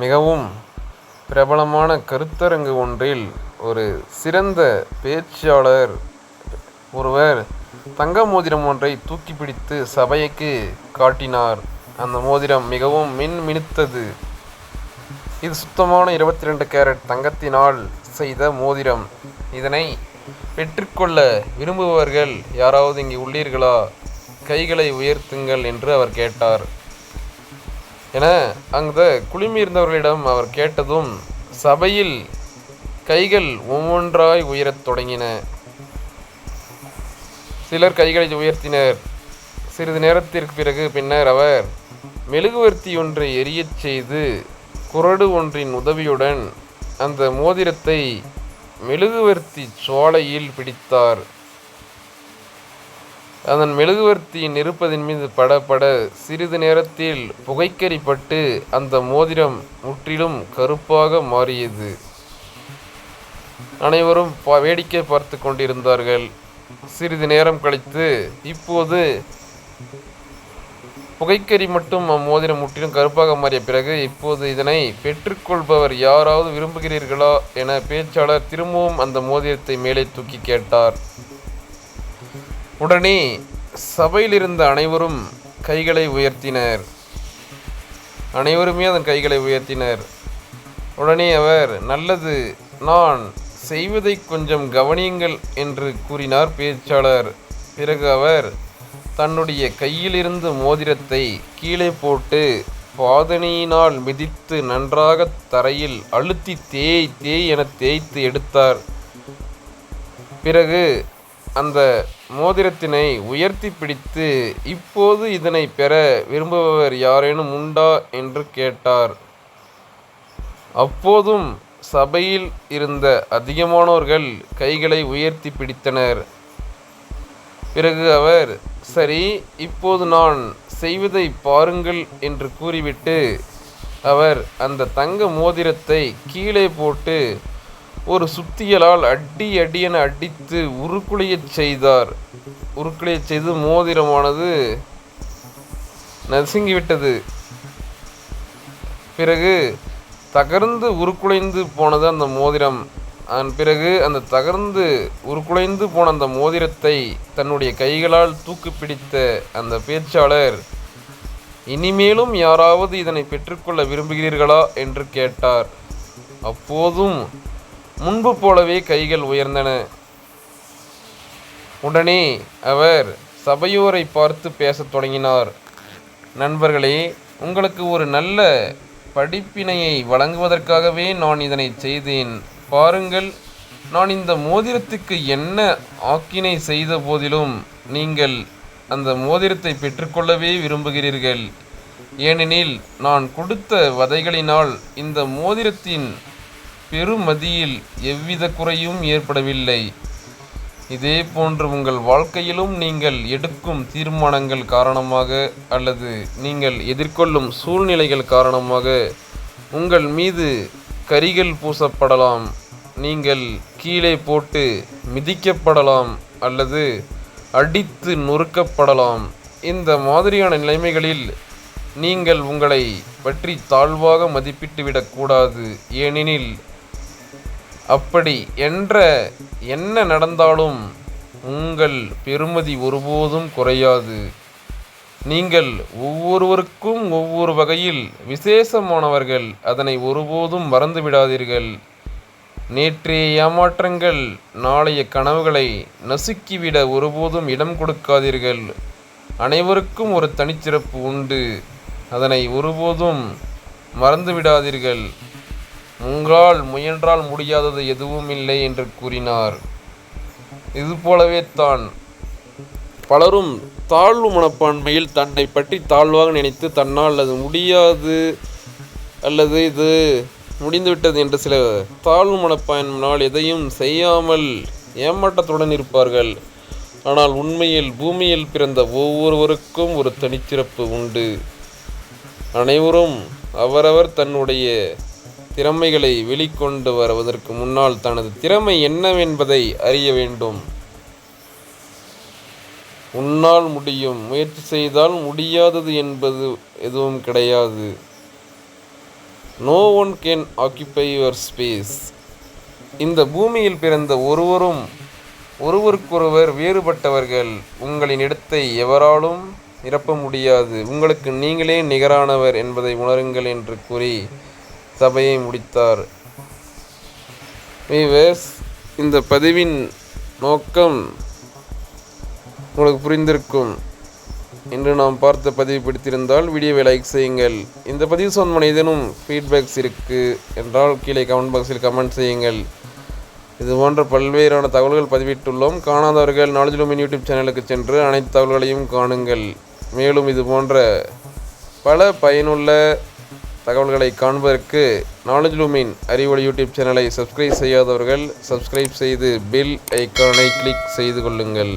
மிகவும் பிரபலமான கருத்தரங்கு ஒன்றில் ஒரு சிறந்த பேச்சாளர் ஒருவர் தங்க மோதிரம் ஒன்றை தூக்கி பிடித்து சபைக்கு காட்டினார். அந்த மோதிரம் மிகவும் மின் மினுத்தது. இது சுத்தமான இருபத்தி ரெண்டு கேரட் தங்கத்தினால் செய்த மோதிரம். இதனை பெற்றுக்கொள்ள விரும்புபவர்கள் யாராவது இங்கே உள்ளீர்களா? கைகளை உயர்த்துங்கள் என்று அவர் கேட்டார். என அந்த குழுமியிருந்தவர்களிடம் அவர் கேட்டதும் சபையில் கைகள் ஒவ்வொன்றாய் உயரத் தொடங்கின. சிலர் கைகளை உயர்த்தினர். சிறிது நேரத்திற்கு பிறகு பின்னர் அவர் மெழுகுவர்த்தி ஒன்றை எரியச் செய்து குரடு ஒன்றின் உதவியுடன் அந்த மோதிரத்தை மெழுகுவர்த்தி சோலையில் பிடித்தார். அதன் மெழுகுவர்த்தியின் நெருப்பதின் மீது பட பட சிறிது நேரத்தில் புகைக்கரிப்பட்டு அந்த மோதிரம் முற்றிலும் கருப்பாக மாறியது. அனைவரும் வேடிக்கை பார்த்து கொண்டிருந்தார்கள். சிறிது நேரம் கழித்து இப்போது புகைக்கறி மட்டும் அம்மோதிரம் முற்றிலும் கருப்பாக மாறிய பிறகு இப்போது இதனை பெற்றுக்கொள்பவர் யாராவது விரும்புகிறீர்களா என பேச்சாளர் திரும்பவும் அந்த மோதிரத்தை மேலே தூக்கி கேட்டார். உடனே சபையில் இருந்த அனைவரும் கைகளை உயர்த்தினர். அனைவருமே அதன் கைகளை உயர்த்தினர். உடனே அவர் நல்லது நான் செய்வதை கொஞ்சம் கவனியுங்கள் என்று கூறினார் பேச்சாளர். பிறகு அவர் தன்னுடைய கையிலிருந்து மோதிரத்தை கீழே போட்டு பாதனியினால் மிதித்து நன்றாக தரையில் அழுத்தி தேய் தேய் என தேய்த்து எடுத்தார். பிறகு அந்த மோதிரத்தினை உயர்த்தி பிடித்து இப்போது இதனை பெற விரும்புபவர் யாரேனும் உண்டா என்று கேட்டார். அப்போதும் சபையில் இருந்த அதிகமானோர்கள் கைகளை உயர்த்தி பிடித்தனர். பிறகு அவர் சரி இப்போது நான் செய்வதை பாருங்கள் என்று கூறிவிட்டு அவர் அந்த தங்க மோதிரத்தை கீழே போட்டு ஒரு சுத்தியலால் அடி அடியென அடித்து உருக்குலையச் செய்தார். உருக்குலையச் செய்து மோதிரமானது நசுங்கிவிட்டது. பிறகு தகர்ந்து உருக்குலைந்து போனது அந்த மோதிரம். அதன் பிறகு அந்த தகர்ந்து உருக்குலைந்து போன அந்த மோதிரத்தை தன்னுடைய கைகளால் தூக்கு பிடித்த அந்த பேச்சாளர் இனிமேலும் யாராவது இதனை பெற்றுக்கொள்ள விரும்புகிறீர்களா? என்று கேட்டார். அப்போதும் முன்பு போலவே கைகள் உயர்ந்தன. உடனே அவர் சபையோரை பார்த்து பேசத் தொடங்கினார். நண்பர்களே உங்களுக்கு ஒரு நல்ல படிப்பினையை வழங்குவதற்காகவே நான் இதனை செய்தேன். பாருங்கள் நான் இந்த மோதிரத்துக்கு என்ன ஆக்கினை செய்த போதிலும் நீங்கள் அந்த மோதிரத்தை பெற்றுக்கொள்ளவே விரும்புகிறீர்கள். ஏனெனில் நான் கொடுத்த வதைகளினால் இந்த மோதிரத்தின் பெருமதியில் எவ்வித குறையும் ஏற்படவில்லை. இதே போன்று உங்கள் வாழ்க்கையிலும் நீங்கள் எடுக்கும் தீர்மானங்கள் காரணமாக அல்லது நீங்கள் எதிர்கொள்ளும் சூழ்நிலைகள் காரணமாக உங்கள் மீது கரிகள் பூசப்படலாம் நீங்கள் கீழே போட்டு மிதிக்கப்படலாம் அல்லது அடித்து நொறுக்கப்படலாம். இந்த மாதிரியான நிலைமைகளில் நீங்கள் உங்களை பற்றி தாழ்வாக மதிப்பிட்டு விடக்கூடாது ஏனெனில் அப்படி என்ற என்ன நடந்தாலும் உங்கள் பெருமதி ஒருபோதும் குறையாது. நீங்கள் ஒவ்வொருவருக்கும் ஒவ்வொரு வகையில் விசேஷமானவர்கள் அதனை ஒருபோதும் மறந்து விடாதீர்கள் நேற்றைய ஏமாற்றங்கள் நாளைய கனவுகளை நசுக்கிவிட ஒருபோதும் இடம் கொடுக்காதீர்கள். அனைவருக்கும் ஒரு தனிச்சிறப்பு உண்டு. அதனை ஒருபோதும் மறந்து விடாதீர்கள் உங்களால் முயன்றால் முடியாதது எதுவும் இல்லை என்று கூறினார். இது போலவே தான். பலரும் தாழ்வு மனப்பான்மையில் தன்னை பற்றி தாழ்வாக நினைத்து தன்னால் அது முடியாது அல்லது இது முடிந்துவிட்டது என்று சில தாழ்வு மனப்பான்மையினால் எதையும் செய்யாமல் ஏமாற்றத்துடன் இருப்பார்கள். ஆனால் உண்மையில் பூமியில் பிறந்த ஒவ்வொருவருக்கும் ஒரு தனிச்சிறப்பு உண்டு. அனைவரும் அவரவர் தன்னுடைய திறமைகளை வெளிக்கொண்டு வருவதற்கு முன்னால் தனது திறமை என்னவென்பதை அறிய வேண்டும். உன்னால் முடியும். முயற்சி செய்தால் முடியாதது என்பது எதுவும் கிடையாது. No one can occupy your space இந்த பூமியில் பிறந்த ஒருவரும் ஒருவருக்கொருவர் வேறுபட்டவர்கள் உங்களின் இடத்தை எவராலும் நிரப்ப முடியாது. உங்களுக்கு நீங்களே நிகரானவர் என்பதை உணருங்கள் என்று கூறி சபையை முடித்தார். வீவர்ஸ் இந்த பதிவின் நோக்கம் உங்களுக்கு புரிந்திருக்கும் இன்று நாம் பார்த்த பதிவு பிடித்திருந்தால் வீடியோவை லைக் செய்யுங்கள். இந்த பதிவு சொன்ன ஏதேனும் ஃபீட்பேக்ஸ் இருக்குது என்றால் கீழே கமெண்ட் பாக்ஸில் கமெண்ட் செய்யுங்கள். இது போன்ற பல்வேறான தகவல்கள் பதிவிட்டுள்ளோம். காணாதவர்கள் நாலேஜ் லூமின் யூடியூப் சேனலுக்கு சென்று அனைத்து தகவல்களையும் காணுங்கள். மேலும் இது போன்ற பல பயனுள்ள தகவல்களை காண்பதற்கு நாலேஜ் லூமின் அறிவொளி யூடியூப் சேனலை சப்ஸ்கிரைப் செய்யாதவர்கள் சப்ஸ்கிரைப் செய்து பெல் ஐக்கானை கிளிக் செய்து கொள்ளுங்கள்.